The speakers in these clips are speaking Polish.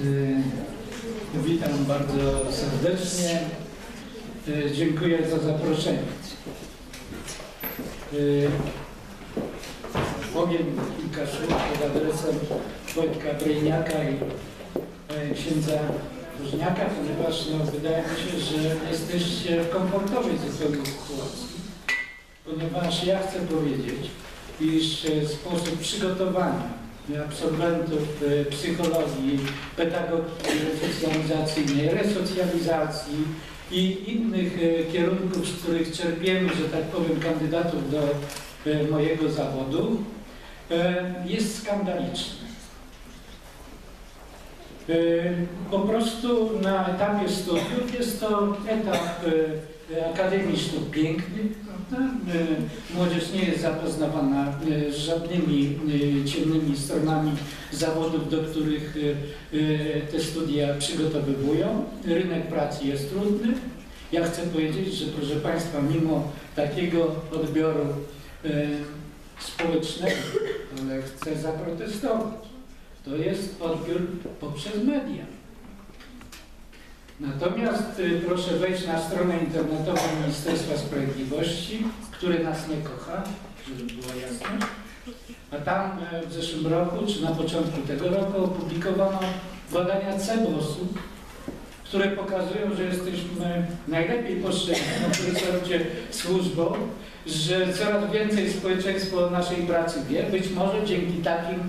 Y, Witam bardzo serdecznie. Y, Dziękuję za zaproszenie. Y, Powiem kilka słów pod adresem Wojtka Brejniaka i księdza Różniaka, ponieważ no, wydaje mi się, że jesteście w komfortowej zupełnie sytuacji, ponieważ ja chcę powiedzieć, iż e, sposób przygotowania absolwentów e, psychologii, resocjalizacyjnej, resocjalizacji i innych e, kierunków, z których czerpiemy, że tak powiem, kandydatów do e, mojego zawodu, jest skandaliczny. Po prostu na etapie studiów jest to etap Akademii Sztuk Pięknych, prawda? E, Młodzież nie jest zapoznawana e, z żadnymi e, ciemnymi stronami zawodów, do których e, e, te studia przygotowywują. Rynek pracy jest trudny. Ja chcę powiedzieć, że proszę Państwa, mimo takiego odbioru e, społecznego, ale chcę zaprotestować. To jest odbiór poprzez media. Natomiast y, proszę wejść na stronę internetową Ministerstwa Sprawiedliwości, które nas nie kocha, żeby była jasność. A tam e, w zeszłym roku, czy na początku tego roku opublikowano badania CEBOS-u, które pokazują, że jesteśmy najlepiej poszczególną w resorcie służbą, że coraz więcej społeczeństwo o naszej pracy wie, być może dzięki takim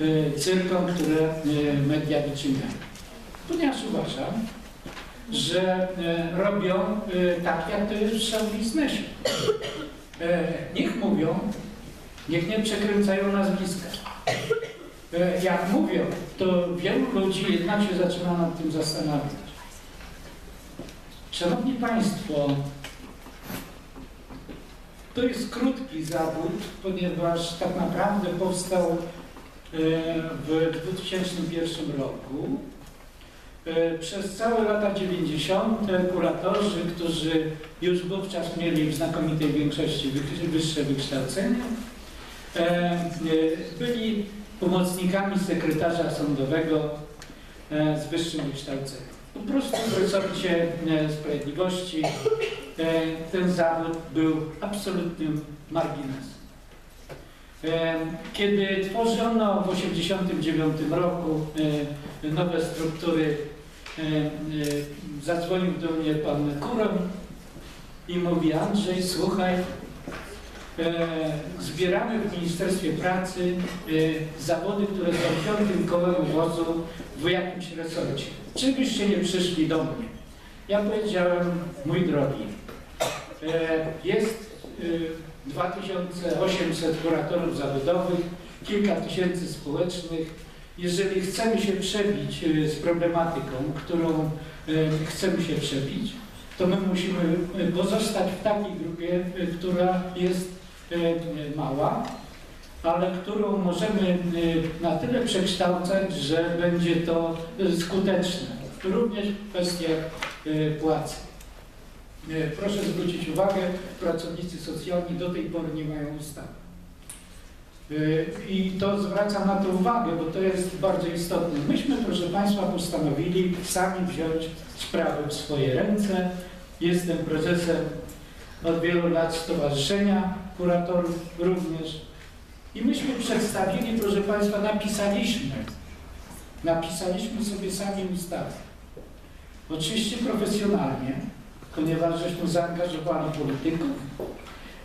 y, cyrkom, które y, media wyciągają. Ponieważ uważam, że y, robią tak, jak to jest w show biznesie. E, Niech mówią, niech nie przekręcają nazwiska. E, Jak mówią, to wielu ludzi jednak się zaczyna nad tym zastanawiać. Szanowni Państwo, to jest krótki zawód, ponieważ tak naprawdę powstał e, w 2001 roku. E, Przez całe lata 90. kuratorzy, którzy już wówczas mieli w znakomitej większości wy- wyższe wykształcenie, e, e, byli pomocnikami sekretarza sądowego z wyższym wykształceniem. Po prostu w resorcie sprawiedliwości ten zawód był absolutnym marginesem. E, Kiedy tworzono w 1989 roku e, nowe struktury, e, zadzwonił do mnie pan Kuron i mówi Andrzej, słuchaj, zbieramy w Ministerstwie Pracy zawody, które są piątym kołem wozu w jakimś resorcie. Czy byście nie przyszli do mnie? Ja powiedziałem, mój drogi, jest 2800 kuratorów zawodowych, kilka tysięcy społecznych. Jeżeli chcemy się przebić e, z problematyką, którą e, chcemy się przebić, to my musimy e, pozostać w takiej grupie, która jest mała, ale którą możemy na tyle przekształcać, że będzie to skuteczne. Również w kwestiach płacy. E, Proszę zwrócić uwagę, pracownicy socjalni do tej pory nie mają ustawy. E, I to zwracam na to uwagę, bo to jest bardzo istotne. Myśmy, proszę Państwa, postanowili sami wziąć sprawę w swoje ręce. Jestem prezesem od wielu lat Stowarzyszenia Kuratorów również. I myśmy przedstawili, proszę Państwa, napisaliśmy, napisaliśmy sobie sami ustawę. Oczywiście profesjonalnie, ponieważ żeśmy zaangażowali polityków,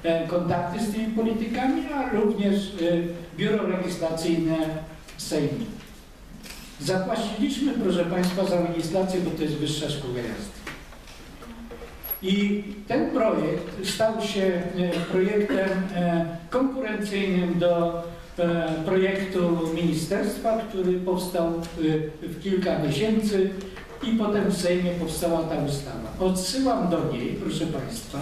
e, kontakty z tymi politykami, a również e, biuro legislacyjne Sejmu. Zapłaciliśmy, proszę Państwa, za legislację, bo to jest Wyższa Szkoła Jazdy. I ten projekt stał się e, projektem konkurencyjnym do projektu ministerstwa, który powstał w kilka miesięcy i potem w Sejmie powstała ta ustawa. Odsyłam do niej, proszę Państwa.